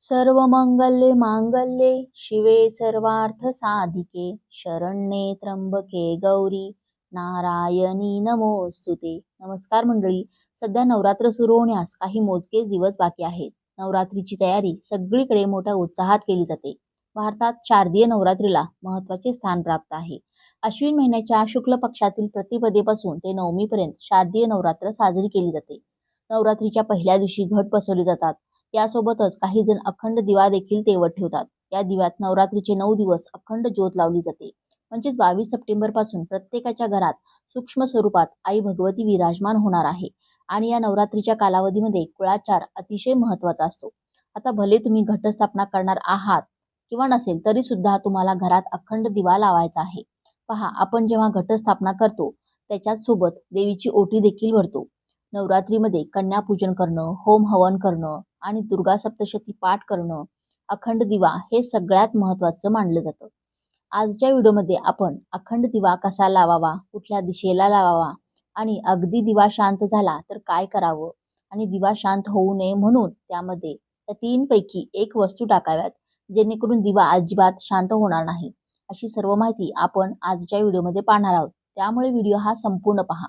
सर्व मंगल्ये मांगल्ये शिवे सर्वार्थ साधिके शरण्ये त्र्यंबके गौरी नारायणी नमोस्तुते. नमस्कार मंडळी सध्या नवरात्र सुरू होण्यास काही मोजकेच दिवस बाकी आहेत. नवरात्रीची तयारी सगळीकडे मोठ्या उत्साहात केली जाते. भारतात शारदीय नवरात्रीला महत्त्वाचे स्थान प्राप्त आहे. अश्विन महिन्याच्या शुक्ल पक्षातील प्रतिपदेपासून ते नवमीपर्यंत शारदीय नवरात्र साजरी केली जाते. नवरात्रीच्या पहिल्या दिवशी घट बसवले जातात. यासोबतच काही जण अखंड दिवा देखील तेवत ठेवतात. या दिव्यात नवरात्रीचे नऊ दिवस अखंड ज्योत लावली जाते. म्हणजेच बावीस सप्टेंबरपासून प्रत्येकाच्या घरात सूक्ष्म स्वरूपात आई भगवती विराजमान होणार आहे. आणि या नवरात्रीच्या कालावधीमध्ये कुळाचार अतिशय महत्त्वाचा असतो. आता भले तुम्ही घटस्थापना करणार आहात किंवा नसेल तरी सुद्धा तुम्हाला घरात अखंड दिवा लावायचा आहे. पहा आपण जेव्हा घटस्थापना करतो त्याच्याच सोबत देवीची ओटी देखील भरतो. नवरात्रीमध्ये कन्यापूजन करणं होम हवन करणं आणि दुर्गा सप्तशती पाठ करणं अखंड दिवा हे सगळ्यात महत्त्वाचं मानलं जातं. आजच्या व्हिडिओमध्ये आपण अखंड दिवा कसा लावावा कुठल्या दिशेला लावावा आणि अगदी दिवा शांत झाला तर काय करावं आणि दिवा शांत होऊ नये म्हणून त्यामध्ये त्या तीनपैकी एक वस्तू टाकाव्यात जेणेकरून दिवा अजिबात शांत होणार नाही. अशी सर्व माहिती आपण आजच्या व्हिडिओमध्ये पाहणार आहोत. त्यामुळे व्हिडिओ हा संपूर्ण पहा.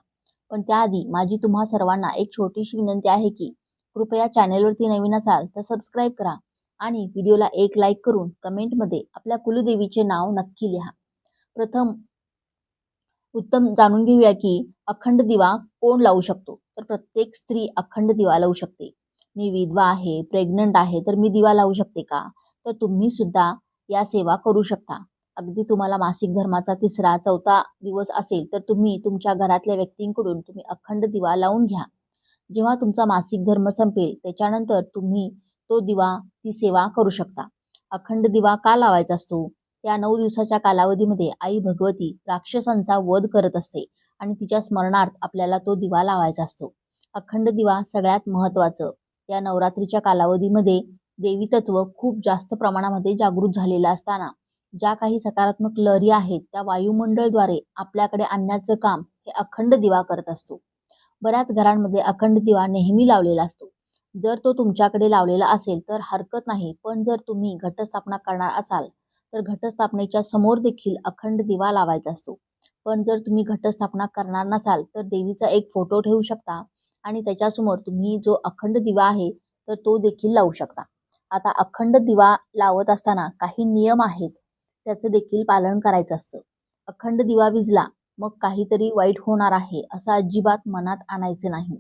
पण त्याआधी माझी तुम्हा सर्वांना एक छोटीशी विनंती आहे की कृपया चॅनेलवरती नवीन असाल तर सबस्क्राईब करा आणि व्हिडिओला एक लाईक करून कमेंटमध्ये आपल्या कुलदेवीचे नाव नक्की लिहा. प्रथम उत्तम जाणून घेऊया की अखंड दिवा कोण लावू शकतो? तर प्रत्येक स्त्री अखंड दिवा लावू शकते. मी विधवा आहे प्रेग्नंट आहे तर मी दिवा लावू शकते का? तर तुम्ही सुद्धा या सेवा करू शकता. अगदी तुम्हाला मासिक धर्माचा तिसरा चौथा दिवस असेल तर तुम्ही तुमच्या घरातल्या व्यक्तींकडून तुम्ही अखंड दिवा लावून घ्या. जेव्हा तुमचा मासिक धर्म संपेल त्याच्यानंतर तुम्ही तो दिवा ती सेवा करू शकता. अखंड दिवा का लावायचा असतो? या नऊ दिवसाच्या कालावधीमध्ये आई भगवती राक्षसांचा वध करत असते आणि तिच्या स्मरणार्थ आपल्याला तो दिवा लावायचा असतो. अखंड दिवा सगळ्यात महत्त्वाचं. या नवरात्रीच्या कालावधीमध्ये देवी तत्व खूप जास्त प्रमाणामध्ये जागृत झालेलं असताना ज्या काही सकारात्मक लहरी आहेत त्या वायुमंडळद्वारे आपल्याकडे आणण्याचं काम हे अखंड दिवा करत असतो. बऱ्याच घरांमध्ये अखंड दिवा नेहमी लावलेला असतो. जर तो तुमच्याकडे लावलेला असेल तर हरकत नाही पण जर तुम्ही घटस्थापना करणार असाल तर घटस्थापनेच्या समोर देखील अखंड दिवा लावायचा असतो. पण जर तुम्ही घटस्थापना करणार नसाल तर देवीचा एक फोटो ठेवू शकता आणि त्याच्यासमोर तुम्ही जो अखंड दिवा आहे तर तो देखील लावू शकता. आता अखंड दिवा लावत असताना काही नियम आहेत त्याचं देखील पालन करायचं असतं. अखंड दिवा विजला मग काहीतरी वाईट होणार आहे असं अजिबात मनात आणायचं नाही.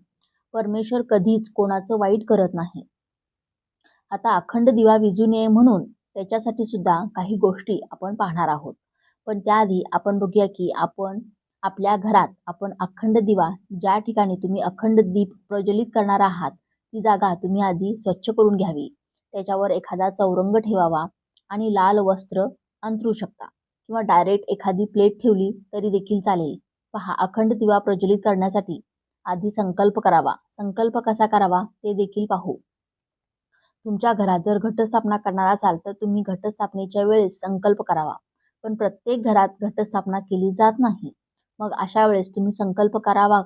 परमेश्वर कधीच कोणाचं वाईट करत नाही. आता अखंड दिवा विजू नये म्हणून त्याच्यासाठी सुद्धा काही गोष्टी आपण पाहणार आहोत. पण त्याआधी आपण बघूया की आपण आपल्या घरात आपण अखंड दिवा ज्या ठिकाणी तुम्ही अखंड दीप प्रज्वलित करणार आहात ती जागा तुम्ही आधी स्वच्छ करून घ्यावी. त्याच्यावर एखादा चौरंग ठेवावा आणि लाल वस्त्र अंतरू शकता. किंवा डायरेक्ट एखादी प्लेट ठेवली तरी देखील चालेल. पहा अखंड दिवा प्रज्वलित करण्यासाठी आधी संकल्प करावा. संकल्प कसा करावा ते देखील पाहू. तुमच्या घरात जर घटस्थापना करणार असाल तर तुम्ही घटस्थापनेच्या वेळेस संकल्प करावा. पण प्रत्येक घरात घटस्थापना केली जात नाही. मग अशा वेळेस तुम्ही संकल्प करावा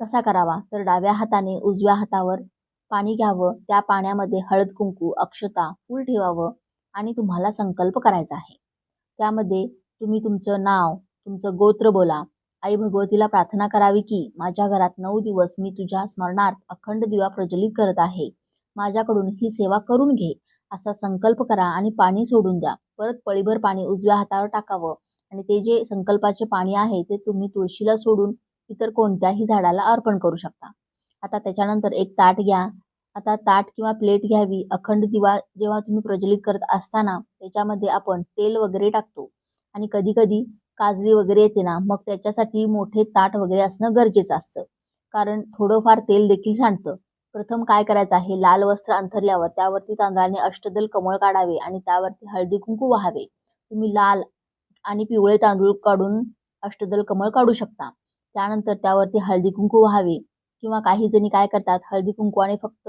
कसा करावा? तर डाव्या हाताने उजव्या हातावर पाणी घ्यावं. त्या पाण्यामध्ये हळद कुंकू अक्षता फूल ठेवावं आणि तुम्हाला संकल्प करायचा आहे. त्यामध्ये तुम्ही तुमचं नाव तुमचं गोत्र बोला. आई भगवतीला प्रार्थना करावी की माझ्या घरात नऊ दिवस मी तुझ्या स्मरणार्थ अखंड दिवा प्रज्वलित करत आहे. माझ्याकडून ही सेवा करून घे. असा संकल्प करा आणि पाणी सोडून द्या. परत पळीभर पाणी उजव्या हातावर टाकावं आणि ते जे संकल्पाचे पाणी आहे ते तुम्ही तुळशीला सोडून इतर कोणत्याही झाडाला अर्पण करू शकता. आता त्याच्यानंतर एक ताट घ्या. आता ताट किंवा प्लेट घ्यावी अखंड दिवा जेव्हा तुम्ही प्रज्वलित करत असताना त्याच्यामध्ये आपण तेल वगैरे टाकतो. आणि कधी कधी काजळी वगैरे येते ना मग त्याच्यासाठी मोठे ताट वगैरे असणं गरजेचं असतं. कारण थोडंफार तेल देखील सांडतं. प्रथम काय करायचं आहे? लाल वस्त्र अंथरल्यावर त्यावरती तांदळाने अष्टदल कमळ काढावे आणि त्यावरती हळदी कुंकू वाहावे. तुम्ही लाल आणि पिवळे तांदूळ काढून अष्टदल कमळ काढू शकता. त्यानंतर त्यावरती हळदी कुंकू व्हावे. किंवा काही जणी काय करतात हळदी कुंकवाने फक्त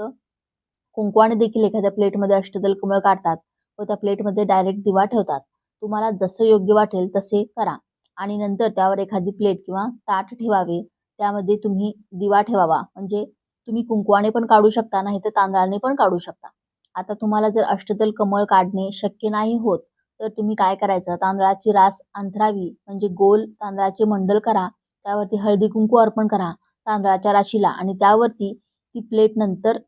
कुंकवाने देखील एखाद्या प्लेटमध्ये अष्टदल कमळ काढतात व त्या प्लेटमध्ये डायरेक्ट दिवा ठेवतात. तुम्हाला जसं योग्य वाटेल तसे करा. आणि नंतर त्यावर एखादी प्लेट किंवा ताट ठेवावे. त्यामध्ये तुम्ही दिवा ठेवावा. म्हणजे तुम्ही कुंकवाने पण काढू शकता नाही तर तांदळाने पण काढू शकता. आता तुम्हाला जर अष्टदल कमळ काढणे शक्य नाही होत तर तुम्ही काय करायचं? तांदळाची रास अंथरावी. म्हणजे गोल तांदळाचे मंडल करा. त्यावरती हळदी कुंकू अर्पण करा. तांदळाच्या राशीला आणि त्यावरती ती प्लेट नंतर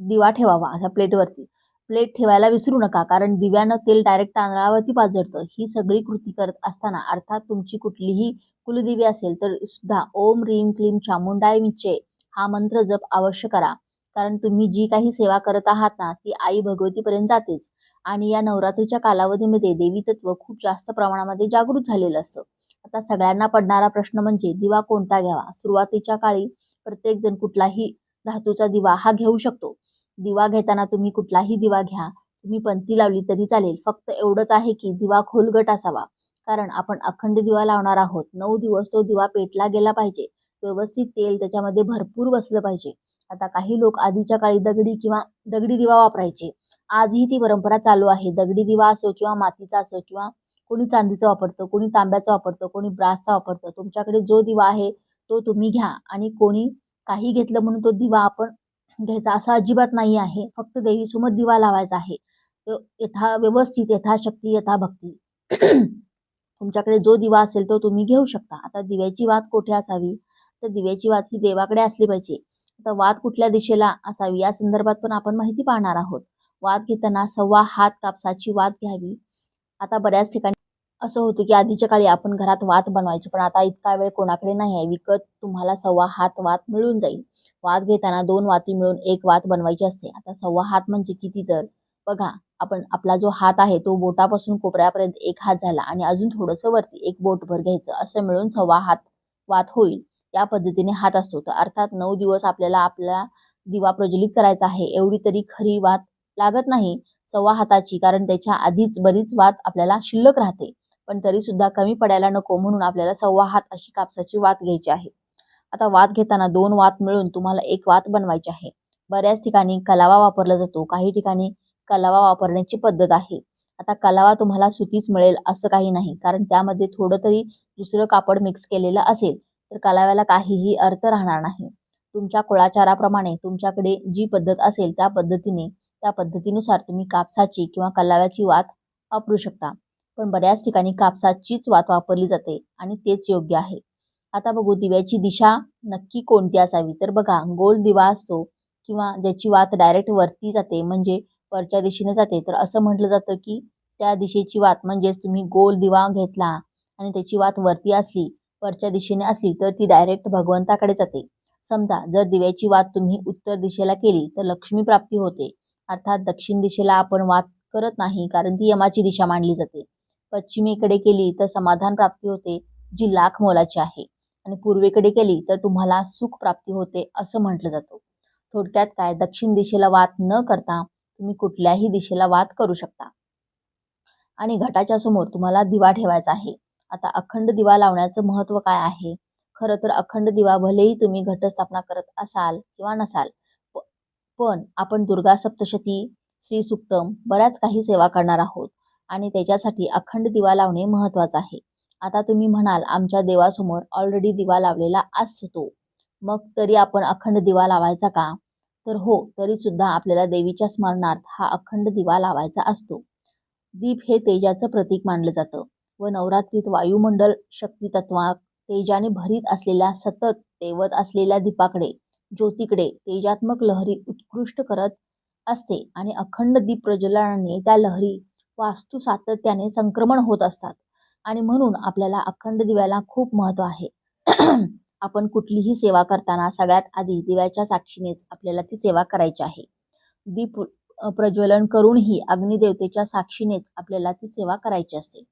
दिवा ठेवावा अशा प्लेटवरती प्लेट ठेवायला विसरू नका कारण दिव्यानं तेल डायरेक्ट तांदळावरती पाझरतं ही सगळी कृती करत असताना अर्थात तुमची कुठलीही कुलदिवी असेल तर सुद्धा ओम रीम क्लीम चामुंडाय विच्चे हा मंत्र जप अवश्य करा. कारण तुम्ही जी काही सेवा करत आहात ना ती आई भगवतीपर्यंत जातेच. आणि या नवरात्रीच्या कालावधीमध्ये देवी तत्व खूप जास्त प्रमाणामध्ये जागृत झालेलं असतं. आता सगळ्यांना पडणारा प्रश्न म्हणजे दिवा कोणता घ्यावा? सुरुवातीच्या काळी प्रत्येक जण कुठलाही धातूचा दिवा हा घेऊ शकतो. दिवा घेताना तुम्ही कुठलाही दिवा घ्या. तुम्ही पंथी लावली तरी चालेल. फक्त एवढंच आहे की दिवा खोलगट असावा. कारण आपण अखंड दिवा लावणार आहोत. नऊ दिवस तो दिवा पेटला गेला पाहिजे. व्यवस्थित तेल त्याच्यामध्ये भरपूर बसलं पाहिजे. आता काही लोक आधीच्या काळी दगडी किंवा दगडी दिवा वापरायचे. आजही ती परंपरा चालू आहे. दगडी दिवा असो किंवा मातीचा असो किंवा कोणी चांदीचा वापरतं कोणी तांब्याचा वापरतं कोणी ब्रासचा वापरतं. तुमच्याकडे जो दिवा आहे तो तुम्ही घ्या. आणि कोणी काही घेतलं म्हणून तो दिवा आपण घ्यायचा असा अजिबात नाही आहे. फक्त देवीसमोर दिवा लावायचा आहे. यथा व्यवस्थित यथाशक्ती यथाभक्ती. तुमच्याकडे जो दिवा असेल तो तुम्ही घेऊ शकता. आता दिव्याची वात कोठे असावी? तर दिव्याची वात ही देवाकडे असली पाहिजे. आता वात कुठल्या दिशेला असावी? या संदर्भात पण आपण माहिती पाहणार आहोत. वाद घेताना सव्वा हात कापसाची वाद घ्यावी. आता बऱ्याच ठिकाणी असं होतं की आधीच्या काळी आपण घरात वात बनवायची पण आता इतका वेळ कोणाकडे नाही आहे. विकत तुम्हाला सव्वा हात वात मिळून जाईल. वात घेताना दोन वाती मिळून एक वात बनवायची असते. आता सव्वा हात म्हणजे किती तर? बघा आपण आपला जो हात आहे तो बोटापासून कोपऱ्यापर्यंत एक हात झाला आणि अजून थोडंसं वरती एक बोटभर घ्यायचं. असं मिळून सव्वा हात वात होईल. या पद्धतीने हात असतो. तर अर्थात नऊ दिवस आपल्याला आपला दिवा प्रज्वलित करायचा आहे. एवढी तरी खरी वात लागत नाही सव्वा हाताची कारण त्याच्या आधीच बरीच वात आपल्याला शिल्लक राहते. पण तरी सुद्धा कमी पडायला नको म्हणून आपल्याला सव्वा हात अशी कापसाची वात घ्यायची आहे. आता वात घेताना दोन वात मिळून तुम्हाला एक वात बनवायची आहे. बऱ्याच ठिकाणी कलावा वापरला जातो. काही ठिकाणी कलावा वापरण्याची पद्धत आहे. आता कलावा तुम्हाला सुतीच मिळेल असं काही नाही. कारण त्यामध्ये थोडं तरी दुसरं कापड मिक्स केलेलं असेल तर कलाव्याला काहीही अर्थ राहणार नाही. तुमच्या कुळाचाराप्रमाणे तुमच्याकडे जी पद्धत असेल त्या पद्धतीने त्या पद्धतीनुसार तुम्ही कापसाची किंवा कलाव्याची वात वापरू शकता. पण बऱ्याच ठिकाणी कापसाचीच वात वापरली जाते आणि तेच योग्य आहे. आता बघू दिव्याची दिशा नक्की कोणती असावी? तर बघा गोल दिवा असतो किंवा ज्याची वात डायरेक्ट वरती जाते म्हणजे वरच्या दिशेने जाते. तर असं म्हटलं जातं की त्या दिशेची वात म्हणजेच तुम्ही गोल दिवा घेतला आणि त्याची वात वरती असली वरच्या दिशेने असली तर ती डायरेक्ट भगवंताकडे जाते. समजा जर दिव्याची वात तुम्ही उत्तर दिशेला केली तर लक्ष्मी प्राप्ती होते. अर्थात दक्षिण दिशेला आपण वात करत नाही कारण ती यमाची दिशा मानली जाते. पश्चिमेकडे केली तर समाधान प्राप्ती होते जी लाख मोलाची आहे. आणि पूर्वेकडे केली तर तुम्हाला सुख प्राप्ती होते असं म्हटलं जातं. थोडक्यात काय? दक्षिण दिशेला वाद न करता तुम्ही कुठल्याही दिशेला वाद करू शकता. आणि घटाच्या समोर तुम्हाला दिवा ठेवायचा आहे. आता अखंड दिवा लावण्याचं महत्त्व काय आहे? खरं तर अखंड दिवा भलेही तुम्ही घटस्थापना करत असाल किंवा नसाल पण आपण दुर्गा सप्तशती श्री सुक्तम बऱ्याच काही सेवा करणार आहोत. आणि त्याच्यासाठी अखंड दिवा लावणे महत्त्वाचं आहे. आता तुम्ही म्हणाल आमच्या देवासमोर ऑलरेडी दिवा लावलेला असतो. मग तरी आपण अखंड दिवा लावायचा का? तर हो तरी सुद्धा आपल्याला देवीच्या स्मरणार्थ हा अखंड दिवा लावायचा असतो. दीप हे तेजाचं प्रतीक मानलं जातं व नवरात्रीत वायुमंडल शक्ती तेजाने भरीत असलेल्या सतत तेवत असलेल्या दीपाकडे ज्योतीकडे तेजात्मक लहरी उत्कृष्ट करत असते आणि अखंड दीप प्रज्वलनाने त्या लहरी वास्तू सातत्याने संक्रमण होत असतात. आणि म्हणून आपल्याला अखंड दिव्याला खूप महत्त्व आहे. आपण कुठलीही सेवा करताना सगळ्यात आधी दिव्याच्या साक्षीनेच आपल्याला ती सेवा करायची आहे. दीप प्रज्वलन करूनही अग्निदेवतेच्या साक्षीनेच आपल्याला ती सेवा करायची असते.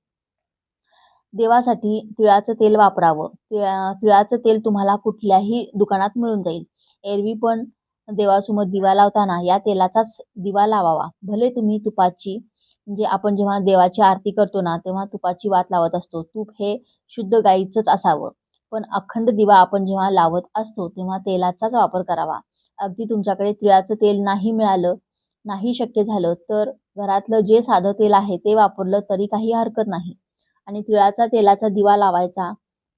देवासाठी तिळाचं तेल वापरावं. तिळा तिळाचं तेल तुम्हाला कुठल्याही दुकानात मिळून जाईल. एरवी पण देवासमोर दिवा लावताना या तेलाचाच दिवा लावावा. भले तुम्ही तुपाची म्हणजे आपण जेव्हा देवाची आरती करतो ना तेव्हा तुपाची वात लावत असतो. तूप हे शुद्ध गाईचंच असावं. पण अखंड दिवा आपण जेव्हा लावत असतो तेव्हा तेलाचाच वापर करावा. अगदी तुमच्याकडे तिळाचं तेल नाही मिळालं नाही शक्य झालं तर घरातलं जे साधं तेल आहे ते वापरलं तरी काही हरकत नाही. आणि तिळाचा तेलाचा दिवा लावायचा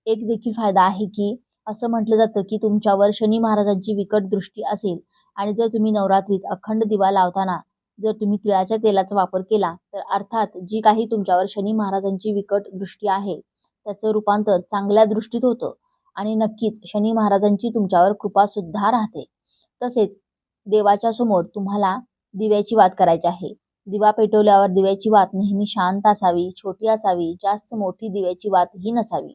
एक देखील फायदा आहे की असं म्हटलं जातं की तुमच्यावर शनी महाराजांची विकट दृष्टी असेल. आणि जर तुम्ही नवरात्रीत अखंड दिवा लावताना जर तुम्ही तिळाच्या तेलाचा वापर केला तर अर्थात जी काही तुमच्यावर शनी महाराजांची विकट दृष्टी आहे त्याचं रूपांतर चांगल्या दृष्टीत होतं आणि नक्कीच शनी महाराजांची तुमच्यावर कृपा सुद्धा राहते. तसेच देवाच्या समोर तुम्हाला दिव्याची वात करायची आहे. दिवा पेटवल्यावर दिव्याची वात नेहमी शांत असावी छोटी असावी जास्त मोठी दिव्याची वात ही नसावी.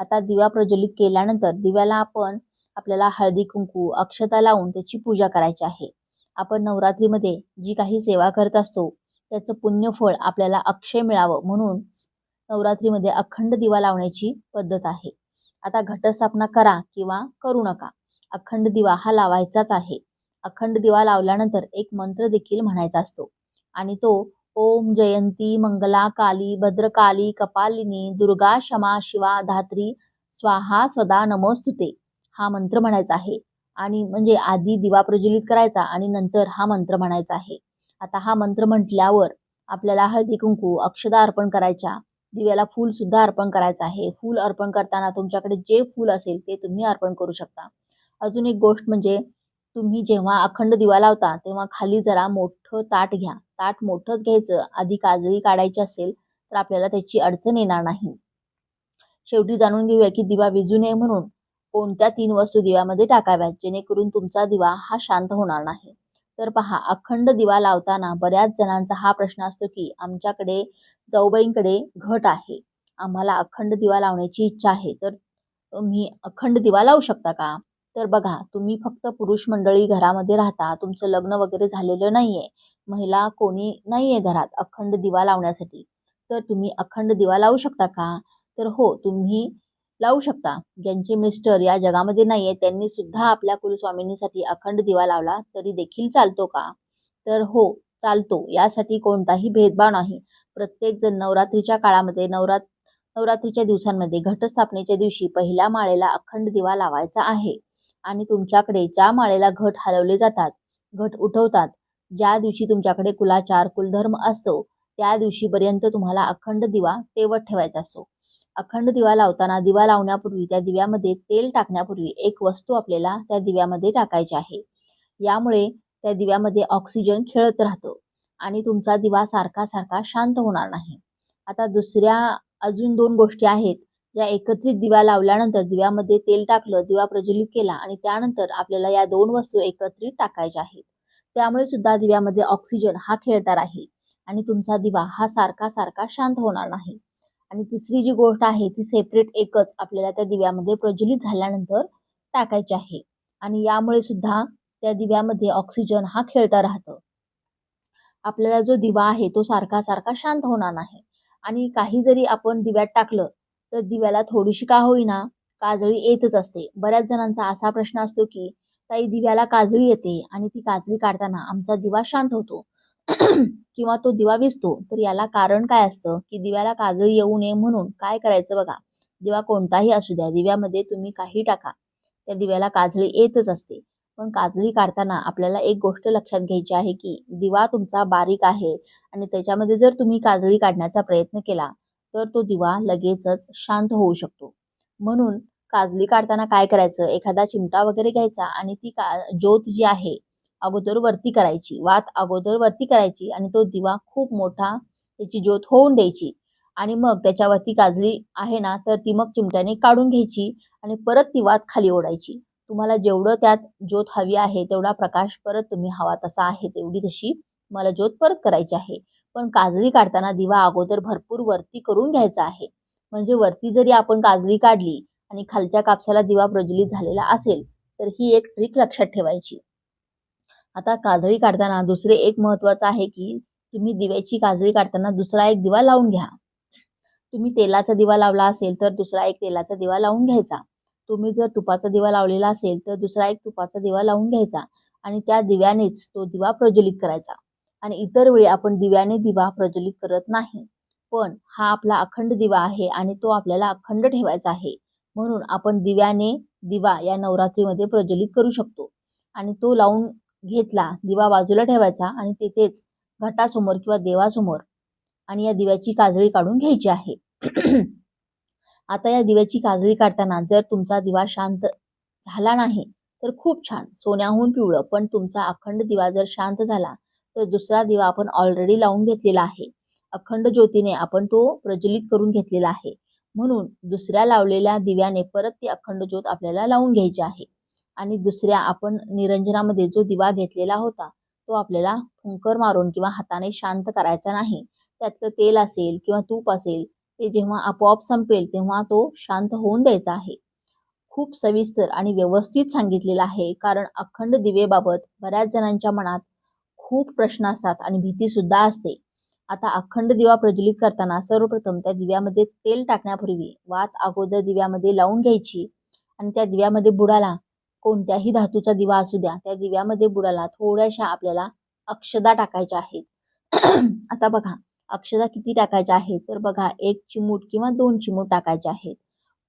आता दिवा प्रज्वलित केल्यानंतर दिव्याला आपण आपल्याला हळदी कुंकू अक्षता लावून त्याची पूजा करायची आहे. आपण नवरात्रीमध्ये जी काही सेवा करत असतो त्याचं पुण्यफळ आपल्याला अक्षय मिळावं म्हणून नवरात्रीमध्ये अखंड दिवा लावण्याची पद्धत आहे. आता घटस्थापना करा किंवा करू नका. अखंड दिवा हा लावायचाच आहे. अखंड दिवा लावल्यानंतर एक मंत्र देखील म्हणायचा असतो. आणि तो ओम जयंती मंगला काली भद्रकाली कपालिनी दुर्गा क्षमा शिवा धात्री स्वाहा स्वदा नमोस्तुते. हा मंत्र म्हणायचा आहे. आणि म्हणजे आधी दिवा प्रज्वलित करायचा आणि नंतर हा मंत्र म्हणायचा आहे. आता हा मंत्र म्हटल्यावर आपल्याला हळदी कुंकू अक्षदा अर्पण करायच्या दिव्याला फूल सुद्धा अर्पण करायचं आहे. फूल अर्पण करताना तुमच्याकडे जे फूल असेल ते तुम्ही अर्पण करू शकता. अजून एक गोष्ट म्हणजे तुम्ही जेव्हा अखंड दिवा लावता तेव्हा खाली जरा मोठं ताट घ्या. ताट मोठंच घ्यायचं आधी काजळी काढायची असेल तर आपल्याला त्याची अडचण येणार नाही. शेवटी जाणून घेऊया की दिवा विजू नये म्हणून कोणत्या तीन वस्तू दिव्यामध्ये टाकाव्यात जेणेकरून तुमचा दिवा हा शांत होणार नाही? तर पहा अखंड दिवा लावताना बऱ्याच जणांचा हा प्रश्न असतो की आमच्याकडे जाऊबाईंकडे घट आहे. आम्हाला अखंड दिवा लावण्याची इच्छा आहे. तर तुम्ही अखंड दिवा लावू शकता का? तर बघा तुम्ही फक्त पुरुष मंडळी घरामध्ये राहता तुमचं लग्न वगैरे झालेलं नाहीये. महिला कोणी नाहीये घरात अखंड दिवा लावण्यासाठी. तर तुम्ही अखंड दिवा लावू शकता का? तर हो तुम्ही लावू शकता. ज्यांचे मिस्टर या जगामध्ये नाहीये त्यांनी सुद्धा आपल्या कुलस्वामिनीसाठी अखंड दिवा लावला तरी देखील चालतो का? तर हो चालतो. यासाठी कोणताही भेदभाव नाही. प्रत्येक जण नवरात्रीच्या काळामध्ये नवरात नवरात्रीच्या दिवसांमध्ये घटस्थापनेच्या दिवशी पहिल्या माळेला अखंड दिवा लावायचा आहे. आणि तुमच्याकडे ज्या माळेला घट हलवले जातात घट उठवतात ज्या दिवशी तुमच्याकडे कुलाचार कुलधर्म असतो त्या दिवशीपर्यंत तुम्हाला अखंड दिवा तेवत ठेवायचा असतो अखंड दिवा लावताना दिवा लावण्यापूर्वी त्या दिव्यामध्ये तेल टाकण्यापूर्वी एक वस्तू आपल्याला त्या दिव्यामध्ये टाकायची आहे. यामुळे त्या दिव्यामध्ये ऑक्सिजन खेळत राहतो आणि तुमचा दिवा सारखा सारखा शांत होणार नाही. आता दुसऱ्या अजून दोन गोष्टी आहेत ज्या एकत्रित दिवा लावल्यानंतर दिव्यामध्ये तेल टाकलं दिवा प्रज्वलित केला आणि त्यानंतर आपल्याला या दोन वस्तू एकत्रित टाकायच्या आहेत. त्यामुळे सुद्धा दिव्यामध्ये ऑक्सिजन हा खेळता राहील आणि तुमचा दिवा हा सारखा सारखा शांत होणार नाही. आणि तिसरी जी गोष्ट आहे ती सेपरेट एकच आपल्याला त्या दिव्यामध्ये प्रज्वलित झाल्यानंतर टाकायची आहे. आणि यामुळे सुद्धा त्या दिव्यामध्ये ऑक्सिजन हा खेळता राहतं. आपल्याला जो दिवा आहे तो सारखा सारखा शांत होणार नाही. आणि काही जरी आपण दिव्यात टाकलं तर दिव्याला थोडीशी का होईना काजळी येतच असते. बऱ्याच जणांचा असा प्रश्न असतो की ताई दिव्याला काजळी येते आणि ती काजळी काढताना आमचा दिवा शांत होतो. किंवा तो दिवा विसतो तर याला कारण काय असतं? की दिव्याला काजळी येऊ नये म्हणून काय करायचं बघा? दिवा कोणताही असू द्या दिव्यामध्ये तुम्ही काही टाका. त्या दिव्याला काजळी येतच असते. पण काजळी काढताना आपल्याला एक गोष्ट लक्षात घ्यायची आहे की दिवा तुमचा बारीक आहे आणि त्याच्यामध्ये जर तुम्ही काजळी काढण्याचा प्रयत्न केला तर तो दिवा लगेचच शांत होऊ शकतो. म्हणून काजळी काढताना काय करायचं? एखादा चिमटा वगैरे घ्यायचा आणि ती का ज्योत जी आहे अगोदर वरती करायची. वात अगोदर वरती करायची आणि तो दिवा खूप मोठा त्याची ज्योत होऊन द्यायची. आणि मग त्याच्यावरती काजली आहे ना तर ती मग चिमट्याने काढून घ्यायची आणि परत ती वात खाली ओढायची. तुम्हाला जेवढं त्यात ज्योत हवी आहे तेवढा प्रकाश परत तुम्ही हवा तसा आहे तेवढी तशी मला ज्योत परत करायची आहे. पण काजळी काढताना दिवा अगोदर भरपूर वरती करून घ्यायचा आहे. म्हणजे वरती जरी आपण काजळी काढली आणि खालच्या कापसाला दिवा प्रज्वलित झालेला असेल तर ही एक ट्रिक लक्षात ठेवायची. आता काजळी काढताना दुसरे एक महत्वाचं आहे की तुम्ही दिव्याची काजळी काढताना दुसरा एक दिवा लावून घ्या. तुम्ही तेलाचा दिवा लावला असेल तर दुसरा एक तेलाचा दिवा लावून घ्यायचा. तुम्ही जर तुपाचा दिवा लावलेला असेल तर दुसरा एक तुपाचा दिवा लावून घ्यायचा आणि त्या दिव्यानेच तो दिवा प्रज्वलित करायचा. आणि इतर वेळी आपण दिव्याने दिवा प्रज्वलित करत नाही. पण हा आपला अखंड दिवा आहे आणि तो आपल्याला अखंड ठेवायचा आहे. म्हणून आपण दिव्याने दिवा या नवरात्रीमध्ये प्रज्वलित करू शकतो. आणि तो लावून घेतला दिवा बाजूला ठेवायचा आणि तेथेच घटासमोर किंवा देवासमोर आणि या दिव्याची काजळी काढून घ्यायची आहे. आता या दिव्याची काजळी काढताना जर तुमचा दिवा शांत झाला नाही तर खूप छान. सोन्याहून पिवळं पण तुमचा अखंड दिवा जर शांत झाला तर दुसरा दिवा आपण ऑलरेडी लावून घेतलेला आहे. अखंड ज्योतीने आपण तो प्रज्वलित करून घेतलेला आहे. म्हणून दुसऱ्या लावलेल्या दिव्याने परत ती अखंड ज्योत आपल्याला लावून घ्यायची आहे. आणि दुसऱ्या आपण निरंजनामध्ये जो दिवा घेतलेला होता तो आपल्याला फुंकर मारून किंवा हाताने शांत करायचा नाही. त्यातलं तेल असेल किंवा तूप असेल ते जेव्हा आपोआप संपेल तेव्हा तो शांत होऊन द्यायचा आहे. खूप सविस्तर आणि व्यवस्थित सांगितलेलं आहे कारण अखंड दिवेबाबत बऱ्याच जणांच्या मनात खूप प्रश्न असतात आणि भीती सुद्धा असते. आता अखंड दिवा प्रज्वलित करताना सर्वप्रथम त्या दिव्यामध्ये तेल टाकण्यापूर्वी वात अगोदर दिव्यामध्ये लावून घ्यायची आणि त्या दिव्यामध्ये बुडाला कोणत्याही धातूचा दिवा असू द्या त्या दिव्यामध्ये बुडाला थोड्याशा आपल्याला अक्षदा टाकायच्या आहेत. आता बघा अक्षदा किती टाकायच्या आहेत? तर बघा एक चिमूट किंवा दोन चिमूट टाकायच्या आहेत.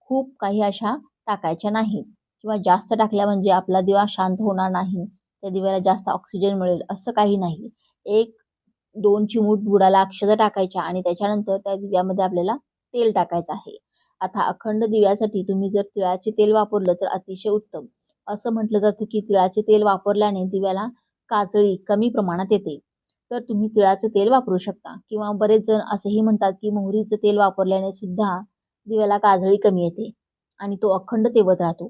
खूप काही अशा टाकायच्या नाहीत. किंवा जास्त टाकल्या म्हणजे आपला दिवा शांत होणार नाही. त्या दिव्याला जास्त ऑक्सिजन मिळेल असं काही नाही. एक दोन चिमूट बुडाला अक्षदा टाकायच्या आणि त्याच्यानंतर त्या दिव्यामध्ये आपल्याला तेल टाकायचं आहे. आता अखंड दिव्यासाठी तुम्ही जर तिळाचे तेल वापरलं तर अतिशय उत्तम. असं म्हटलं जातं की तिळाचे तेल वापरल्याने दिव्याला काजळी कमी प्रमाणात येते. तर तुम्ही तिळाचं तेल वापरू शकता किंवा बरेच जण असेही म्हणतात की मोहरीचं तेल वापरल्याने सुद्धा दिव्याला काजळी कमी येते आणि तो अखंड तेवत राहतो.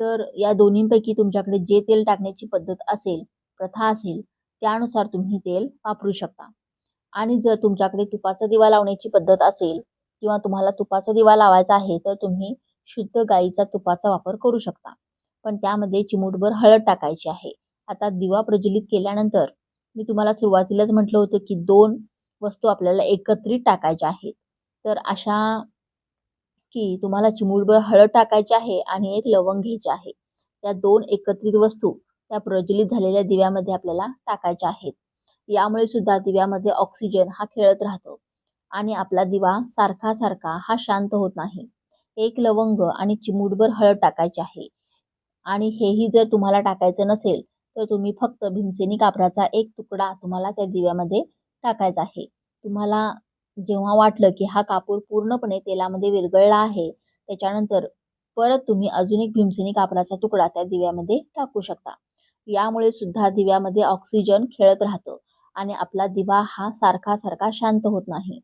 तर या दोन्हींपैकी तुमच्याकडे जे तेल टाकण्याची पद्धत असेल प्रथा असेल त्यानुसार तुम्ही तेल वापरू शकता. आणि जर तुमच्याकडे तुपाचा दिवा लावण्याची पद्धत असेल किंवा तुम्हाला तुपाचा दिवा लावायचा आहे तर तुम्ही शुद्ध गाईचा तुपाचा वापर करू शकता. पण त्यामध्ये चिमूटभर हळद टाकायची आहे. आता दिवा प्रज्वलित केल्यानंतर मी तुम्हाला सुरुवातीलाच म्हटलं होतं की दोन वस्तू आपल्याला एकत्रित टाकायच्या आहेत. तर अशा की तुम्हाला चिमूटभर हळद टाकायची आहे आणि एक लवंग घ्यायचे आहे. त्या दोन एकत्रित वस्तू त्या प्रज्वलित झालेल्या दिव्यामध्ये आपल्याला टाकायच्या आहेत. यामुळे सुद्धा दिव्यामध्ये ऑक्सिजन हा खेळत राहतो आणि आपला दिवा सारखा सारखा हा शांत होत नाही. एक लवंग आणि चिमूटभर हळद टाकायची आहे. आणि हेही जर तुम्हाला टाकायचं नसेल तर तुम्ही फक्त भीमसेनी कापराचा एक तुकडा तुम्हाला त्या दिव्यामध्ये टाकायचा आहे. तुम्हाला जेव्हा वाटलं की हा कापूर पूर्णपणे तेलामध्ये विरघळला आहे त्याच्यानंतर परत तुम्ही अजून एक भीमसेनी कापराचा तुकडा त्या दिव्यामध्ये टाकू शकता. यामुळे सुद्धा दिव्यामध्ये ऑक्सिजन खेळत राहतं आणि आपला दिवा हा सारखा सारखा शांत होत नाही.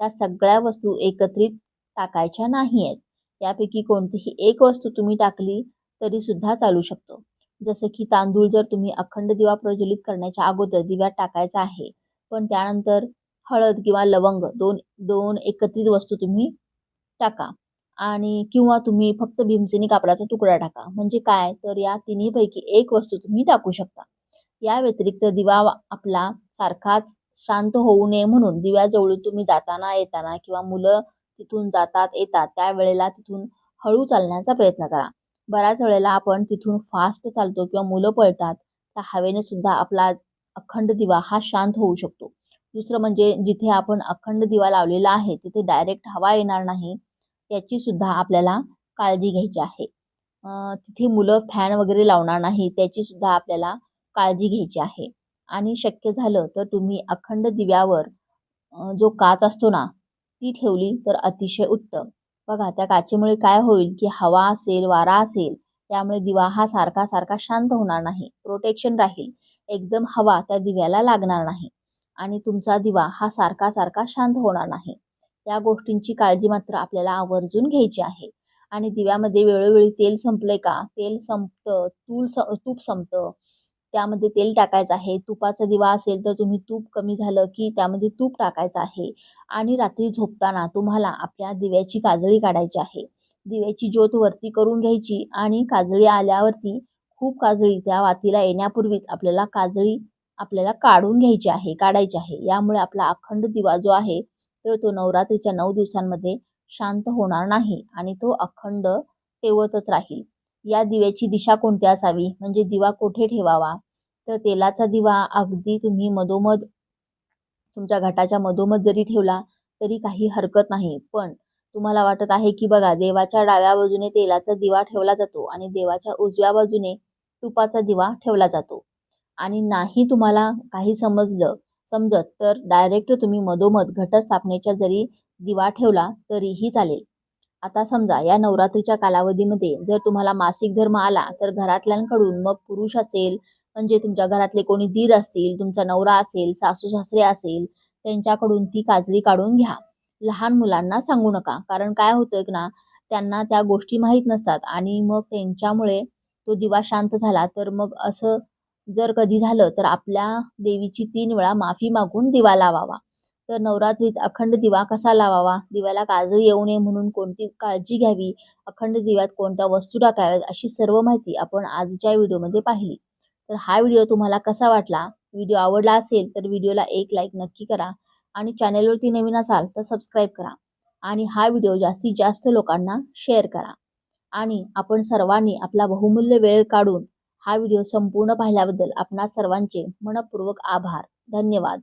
त्या सगळ्या वस्तू एकत्रित टाकायच्या नाही आहेत यापैकी कोणतीही एक वस्तू तुम्ही टाकली तरी सुद्धा चालू शकतो. जसं की तांदूळ जर तुम्ही अखंड दिवा प्रज्वलित करण्याच्या अगोदर दिव्यात टाकायचा आहे पण त्यानंतर हळद किंवा लवंग दोन दोन एकत्रित वस्तू तुम्ही टाका. आणि किंवा तुम्ही फक्त भीमसेनी कापडाचा तुकडा टाका. म्हणजे काय? तर या तिन्हीपैकी एक वस्तू तुम्ही टाकू शकता. या व्यतिरिक्त दिवा आपला सारखाच शांत होऊ नये म्हणून दिव्याजवळून तुम्ही जाताना येताना किंवा मुलं तिथून जातात येतात त्यावेळेला तिथून हळू चालण्याचा प्रयत्न करा. बऱ्याच वेळेला आपण तिथून फास्ट चालतो किंवा मुलं पळतात तर हवेने सुद्धा आपला अखंड दिवा हा शांत होऊ शकतो. दुसरं म्हणजे जिथे आपण अखंड दिवा लावलेला आहे तिथे डायरेक्ट हवा येणार नाही याची सुद्धा आपल्याला काळजी घ्यायची आहे. तिथे मुलं फॅन वगैरे लावणार नाही त्याची सुद्धा आपल्याला काळजी घ्यायची आहे. आणि शक्य झालं तर तुम्ही अखंड दिव्यावर जो काच असतो ना ती ठेवली तर अतिशय उत्तम. बघा त्या काचेमुळे काय होईल की हवा असेल वारा असेल त्यामुळे दिवा हा सारखा सारखा शांत होणार नाही प्रोटेक्शन राहील. एकदम हवा त्या दिव्याला लागणार नाही आणि तुमचा दिवा हा सारखा सारखा शांत होणार नाही. या गोष्टींची काळजी मात्र आपल्याला आवर्जून घ्यायची आहे. आणि दिव्यामध्ये वेळोवेळी तेल संपले का? तेल संपतं तूल स तूप संपतं. त्यामध्ये तेल टाकायचं आहे. तुपाचा दिवा असेल तर तुम्ही तूप कमी झालं की त्यामध्ये तूप टाकायचं आहे. आणि रात्री झोपताना तुम्हाला आपल्या दिव्याची काजळी काढायची आहे. दिव्याची ज्योत वरती करून घ्यायची आणि काजळी आल्यावरती खूप काजळी त्या वातीला येण्यापूर्वीच आपल्याला काजळी आपल्याला काढून घ्यायची आहे काढायची आहे. यामुळे आपला अखंड दिवा जो आहे तर तो नवरात्रीच्या नऊ दिवसांमध्ये शांत होणार नाही आणि तो अखंड तेवतच राहील. या दिव्याची दिशा कोणती असावी? म्हणजे दिवा कोठे ठेवावा? तर तेलाचा दिवा अगदी तुम्ही मधोमध तुमच्या घटाच्या मधोमध जरी ठेवला तरी काही हरकत नाही. पण तुम्हाला वाटत आहे की बघा देवाच्या डाव्या बाजूने तेलाचा दिवा ठेवला जातो आणि देवाच्या उजव्या बाजूने तुपाचा दिवा ठेवला जातो. आणि नाही तुम्हाला काही समजलं समजत तर डायरेक्ट तुम्ही मधोमध घटस्थापनेच्या जरी दिवा ठेवला तरीही चालेल. आता समजा या नवरात्रीच्या कालावधीमध्ये जर तुम्हाला मासिक धर्म आला तर घरातल्यांकडून मग पुरुष असेल म्हणजे तुमच्या घरातले कोणी दीर असतील तुमचा नवरा असेल सासू सासरे असेल त्यांच्याकडून ती काजळी काढून घ्या. लहान मुलांना सांगू नका. कारण काय होतंय ना त्यांना त्या गोष्टी माहीत नसतात आणि मग त्यांच्यामुळे तो दिवा शांत झाला. तर मग असं जर कधी झालं तर आपल्या देवीची तीन वेळा माफी मागून दिवा लावावा. तर नवरात्रीत अखंड दिवा कसा लावावा? दिव्याला काजळी येऊ नये म्हणून कोणती काळजी घ्यावी? अखंड दिव्यात कोणत्या वस्तू टाकाव्यात? अशी सर्व माहिती आपण आजच्या व्हिडिओमध्ये पाहिली. तर हा व्हिडिओ तुम्हाला कसा वाटला? व्हिडिओ आवडला असेल तर व्हिडिओला एक लाईक नक्की करा आणि चॅनेलवरती नवीन असाल तर सबस्क्राईब करा आणि हा व्हिडिओ जास्तीत जास्त लोकांना शेअर करा. आणि आपण सर्वांनी आपला बहुमूल्य वेळ काढून हा व्हिडिओ संपूर्ण पाहिल्याबद्दल आपणा सर्वांचे मनपूर्वक आभार. धन्यवाद.